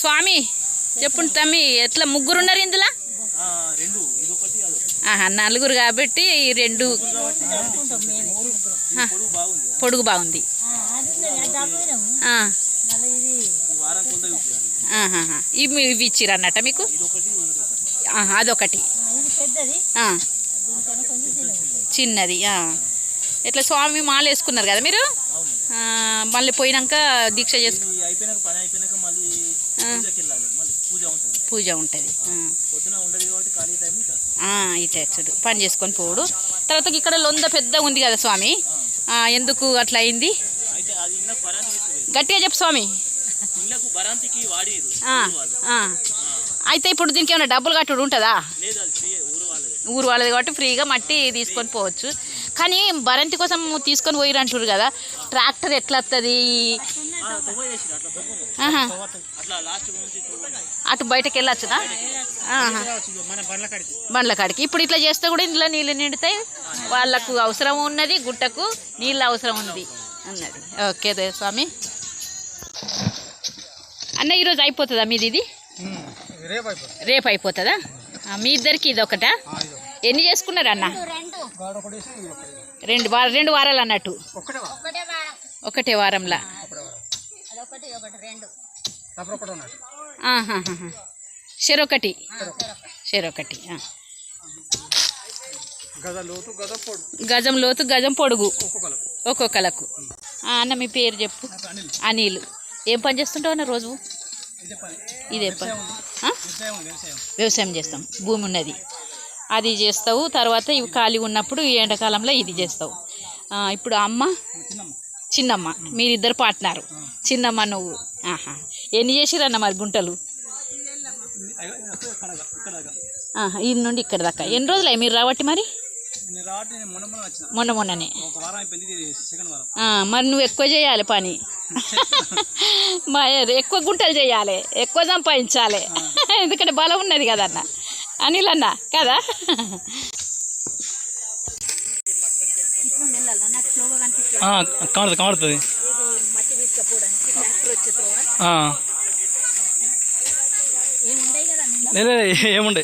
స్వామి చెప్పు తమ్మి ఎట్లా ముగ్గురు ఉన్నారు ఇందులో? ఆ, రెండు ఇదొకటి అదొకటి. ఆహా నలుగురు కాబట్టి ఈ రెండు. పొడుగు బాగుంది. ఇవి ఇవి ఇచ్చిర్రు అన్నట్ట మీకు అదొకటి. ఆ. చిన్నది. ఆ. ఎట్లా స్వామి మాల వేసుకున్నారు కదా మీరు? మళ్ళీ పోయినాక దీక్ష చేసుకు టైం ఇట్లా ఇటచ్చుడు పని చేసుకొని పోవుడు. తర్వాత ఇక్కడ లొంద పెద్ద ఉంది కదా స్వామి. ఎందుకు అట్లా అయింది? గట్టిగా చెప్పు స్వామి. అయితే ఇప్పుడు దీనికి ఏమైనా డబ్బులు కట్టుడు ఉంటుందా? ఊరు వాళ్ళది. కాబట్టి ఫ్రీగా మట్టి తీసుకొని పోవచ్చు. కానీ బరంతి కోసం తీసుకొని పోయిరు అంటారు కదా. ట్రాక్టర్ ఎట్లా వస్తుంది అటు బయటకు వెళ్ళొచ్చునా బండ్ల కాడికి. ఇప్పుడు ఇట్లా చేస్తే కూడా ఇందులో నీళ్ళు నిండుతాయి. వాళ్ళకు అవసరం ఉన్నది గుట్టకు నీళ్ళు అవసరం ఉంది అన్నది. ఓకే దే స్వామి. అన్న ఈరోజు అయిపోతుందా మీది ఇది? రేపు అయిపోతుంది. మీ ఇద్దరికి ఇది ఒకటా? ఎన్ని చేసుకున్నారు అన్న? ఒకటి రెండు వార రెండు వారాలు అన్నట్టు. ఒకటే వారంలా. తప్పుడు ఒకటి. చెరొకటి చెరొకటి గజం లోతు గజం పొడుగు. ఒక్కొక్కలకు. అన్న మీ పేరు చెప్పు. అనిల్. అనిల్. ఏం పని చేస్తుంటావు అన్న రోజు? ఇదే పని? వ్యవసాయం చేస్తాం. భూమి ఉన్నది. అది చేస్తావు. తర్వాత ఇవి ఖాళీ ఉన్నప్పుడు ఈ ఎండాకాలంలో ఇది చేస్తావు. ఆ, ఇప్పుడు అమ్మ? చిన్నమ్మ మీరిద్దరు పార్ట్నరు. చిన్నమ్మ నువ్వు. ఆహా. ఎన్ని చేసిరన్న మరి గుంటలు? ఈ నుండి ఇక్కడ దాకా. ఎన్ని రోజులు మీరు రాబట్టి మరి? మొన్న మొన్ననే. మరి నువ్వు ఎక్కువ చేయాలి పని. ఎక్కువ గుంటలు చేయాలి. ఎక్కువ సంపాదించాలి. ఎందుకంటే బలం ఉన్నది కదన్న. అనిల్ అన్న కదా? కాడుతుంది కాడుతుంది లేదు ఏముండే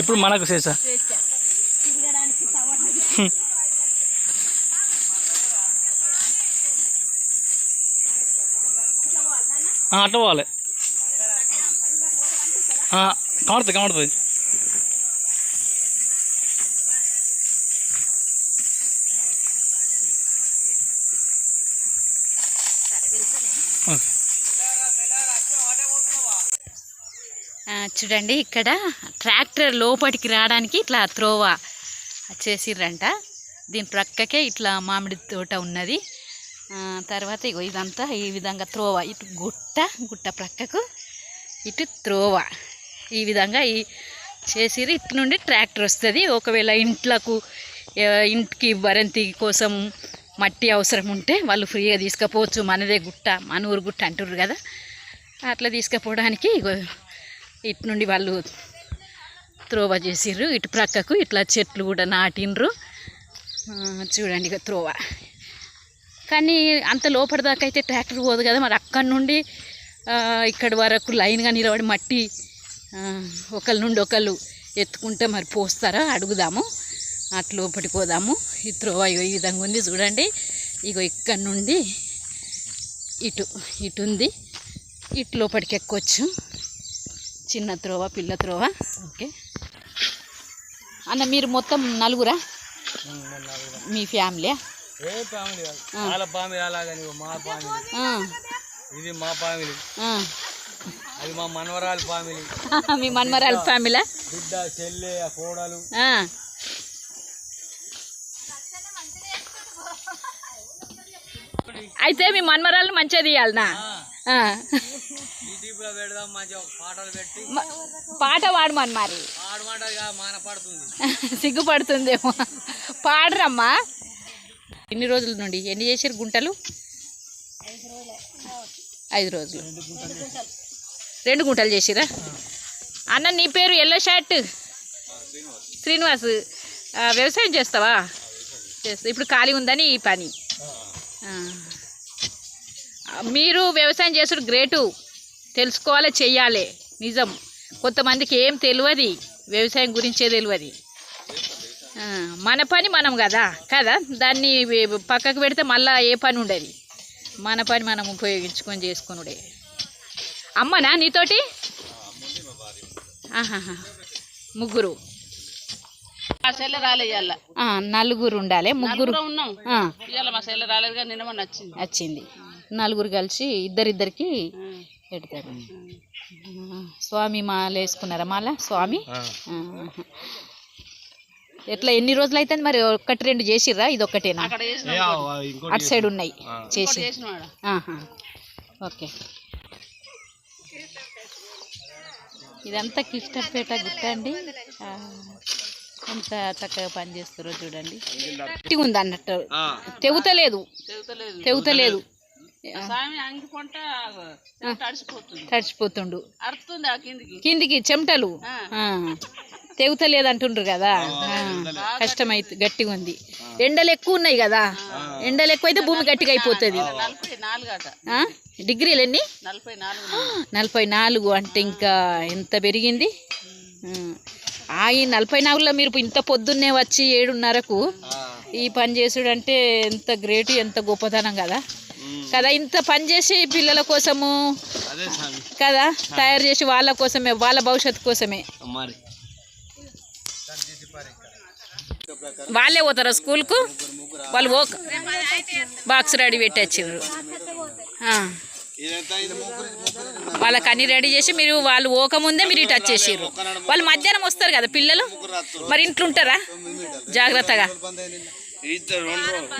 ఇప్పుడు మనకు స్వేచ్ఛ. అట్ట పోవాలి. కాడుతుంది కాడుతుంది ఓకే ఆ, చూడండి ఇక్కడ ట్రాక్టర్ లోపలికి రావడానికి ఇట్లా త్రోవ చేసిర్రంట. దీని ప్రక్కకే ఇట్లా మామిడి తోట ఉన్నది. తర్వాత ఇగో ఇదంతా ఈ విధంగా త్రోవ ఇటు గుట్ట గుట్ట ప్రక్కకు ఇటు త్రోవ. ఈ విధంగా ఈ చేసిర్రు. ఇటు నుండి ట్రాక్టర్ వస్తుంది. ఒకవేళ ఇంట్లకు ఇంటికి వరంతి కోసం మట్టి అవసరం ఉంటే వాళ్ళు ఫ్రీగా తీసుకుపోవచ్చు. మనదే గుట్ట మన ఊరు గుట్ట అంటుర్రు కదా. అట్లా తీసుకపోవడానికి ఇటు నుండి వాళ్ళు త్రోవ చేసిర్రు. ఇటు ప్రక్కకు ఇట్లా చెట్లు కూడా నాటిండ్రు. చూడండి ఇక త్రోవ. కానీ అంత లోపలిదాకా అయితే ట్రాక్టర్ పోదు కదా. మరి అక్కడి నుండి ఇక్కడి వరకు లైన్గా నిలబడి మట్టి ఒకళ్ళ నుండి ఒకళ్ళు ఎత్తుకుంటే మరి పోస్తారా? అడుగుదాము. అటు లోపలికి పోదాము. ఈ త్రోవ ఇగో ఈ విధంగా ఉంది చూడండి. ఇగో ఇక్కడ నుండి ఇటు ఇటు ఉంది. ఇటు లోపలికి ఎక్కొచ్చు. చిన్న త్రోవ పిల్ల త్రోవ. ఓకే. అన్న మీరు మొత్తం నలుగురా? మీ ఫ్యామిలీ ఇది మా ఫ్యామిలీ. అది మా మనవరాలి ఫ్యామిలీ. మీ మన్మరాల ఫ్యామిలా బిడ్డ చెల్లె కోడలు. అయితే మీ మన్మరాలు మంచిగా తీయాలనా పాట పాడమని మరి. సిగ్గుపడుతుందేమో. పాడరమ్మా. ఎన్ని రోజుల నుండి? ఎన్ని చేసారు గుంటలు? ఐదు రోజులు. రెండు గుంటలు చేసిరా అన్న నీ పేరు ఎల్లో షర్ట్? శ్రీనివాస్. వ్యవసాయం చేస్తావా? చేస్తా. ఇప్పుడు ఖాళీ ఉందని ఈ పని. మీరు వ్యవసాయం చేసుడు గ్రేటు తెలుసుకోవాలి చెయ్యాలి. నిజం. కొంతమందికి ఏం తెలియదు వ్యవసాయం గురించే తెలియదు. మన పని మనం కదా కదా? దాన్ని పక్కకు పెడితే మళ్ళా ఏ పని ఉండదు. మన పని మనం ఉపయోగించుకొని చేసుకునుడే. అమ్మనా నీతోటి. ముగ్గురు. నలుగురు ఉండాలి ముగ్గురు. ఉన్నాం. ఇవాళ మా సెల్ల రాలేదు కానీ నిన్న మొన్న వచ్చింది. వచ్చింది. నలుగురు కలిసి ఇద్దరిద్దరికి పెడతారు. స్వామి మాల వేసుకున్నారా మాల? స్వామి. ఎట్లా ఎన్ని రోజులు అవుతుంది మరి? ఒక్కటి రెండు చేసిర్రా? ఇది ఒక్కటేనా అక్కడ చేసిన అటు సైడ్ ఉన్నాయి. చేసి. ఓకే. ఇదంతా కిష్టపేట గుట్ట అండి. ఎంత చక్కగా పని చేస్తారో చూడండి. గట్టిగా ఉంది అన్నట్టు. తెగుతలేదు. తెగుతలేదు. తడిచిపోతుండు కిందికి. కిందికి చెమటలు. తెగుతలేదు అంటుండ్రు కదా. కష్టమైతే గట్టిగా ఉంది ఎండలు ఎక్కువ ఉన్నాయి కదా ఎండలు ఎక్కువ అయితే భూమి గట్టిగా అయిపోతుంది నలభై నాలుగు అట ఆ? డిగ్రీలు ఎన్ని నలభై నాలుగు అంటే ఇంకా ఎంత పెరిగింది. ఆ ఈ నలభై నాలుగులో మీరు ఇంత పొద్దున్నే వచ్చి ఏడున్నరకు ఈ పని చేసుడు అంటే ఎంత గ్రేట్ ఎంత గొప్పతనం కదా. కదా ఇంత పని చేసి పిల్లల కోసము కదా తయారు చేసి వాళ్ళ కోసమే వాళ్ళ భవిష్యత్తు కోసమే. వాళ్ళే పోతారా స్కూల్కు? వాళ్ళు ఓక బాక్స్ రెడీ పెట్టి వచ్చిర్రు. వాళ్ళకి అన్ని రెడీ చేసి మీరు వాళ్ళు ఓక ముందే మీరు ఇటు వచ్చేసారు వాళ్ళు మధ్యాహ్నం వస్తారు కదా పిల్లలు? మరి ఇంట్లో ఉంటారా? జాగ్రత్తగా.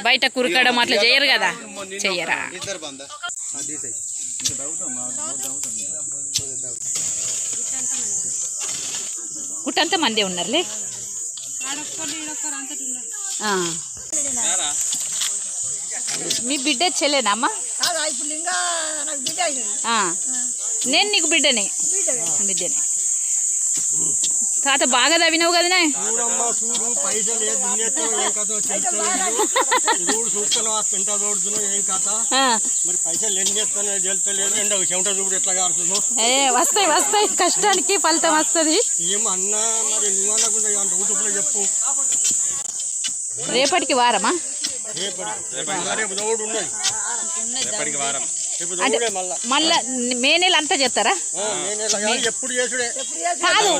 బయట కురకడం అట్లా చేయరు కదా? చెయ్యరా కుట్టంతా మందే ఉన్నారులే? ఆ. మీ బిడ్డ చెల్లేనా అమ్మా? ఆ. నేను నీకు బిడ్డనే. బిడ్డనే. తాత బాగా తవ్వినావు కదనే? పైసలు ఏ దున్నేతో ఏం కథ చూడు చూస్తున్నావు ఆ పెంట చూడుతున్నావు ఏం కథ. మరి పైసలు ఎన్ని చేస్తానో తెలుస్తలేదు ఎండ చెమట చూడు ఎట్లా కారుతున్నావు ఏ వస్తాయి వస్తాయి. కష్టానికి ఫలితం వస్తుంది. ఏమన్నా మరి నువ్వు అనకుండా అంత ఊటుపులో చెప్పు. రేపటికి వారమా? రేపటి రేపు దౌడు ఉన్నది రేపటికి వారం. అంటే మళ్ళా. మళ్ళా మే నెల అంతా చేస్తారా? ఆ, నేను ఇలా కాదు, ఎప్పుడు చేసుడే? కాదు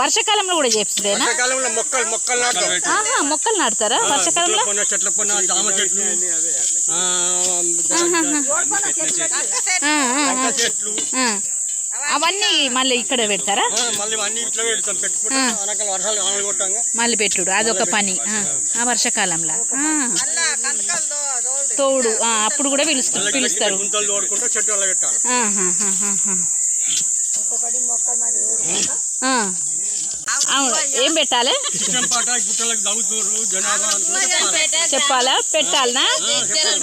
వర్షాకాలంలో కూడా చేస్తుందేనా వర్షాకాలంలో మొక్కలు మొక్కలు నాటుతాం. ఆహా మొక్కలు నాటుతారా వర్షాకాలంలో? పొన్న చెట్ల పొన్న జామ చెట్లు. ఆ, ఆ, ఆ, వంకాయ చెట్లు. ఆ. అవన్నీ మళ్ళీ ఇక్కడ పెడతారా? ఆ, మళ్ళీ అన్ని ఇట్లా పెడతాం పెట్టుకుంటే. అనకాల వర్షాలు ఆనలు కొట్టాగా మళ్ళీ పెట్టుడు అదొక పని. ఆ, ఆ వర్షాకాలంలో. ఆ. తోడు అప్పుడు కూడా పిలుస్తారు పిలుస్తారు. ఏం పెట్టాలి? చెప్పాలి. పెట్టాలనా?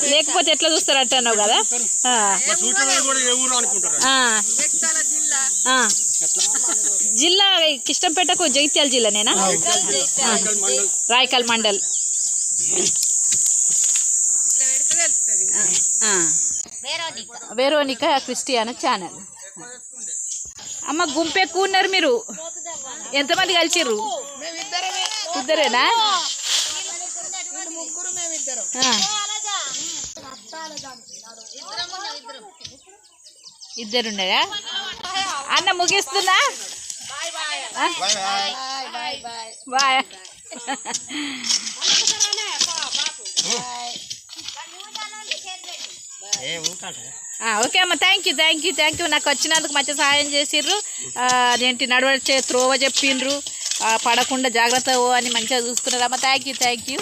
లేకపోతే ఎట్లా చూస్తారు అంటున్నావు కదా? జిల్లా కిష్టంపేటకు జగిత్యాల జిల్లానేనా? మండల్ రాయకల్ మండల్. ఆ. Veronica Christiana channel. అమ్మ గుంపు ఎక్కువ ఉన్నారు మీరు. ఎంతమంది కలిసిర్రు? ఇద్దరేనా? ఆ. అన్న ముగిస్తున్నా బాయ్. ఆ, ఓకే అమ్మ thank you thank you thank you నాకు వచ్చినందుకు మంచి సహాయం చేసిర్రు. అదేంటి నడవచ్చే త్రోవ చెప్పిండ్రు పడకుండా జాగ్రత్త ఓ అని మంచిగా చూసుకున్నారు అమ్మ థ్యాంక్ యూ థ్యాంక్ యూ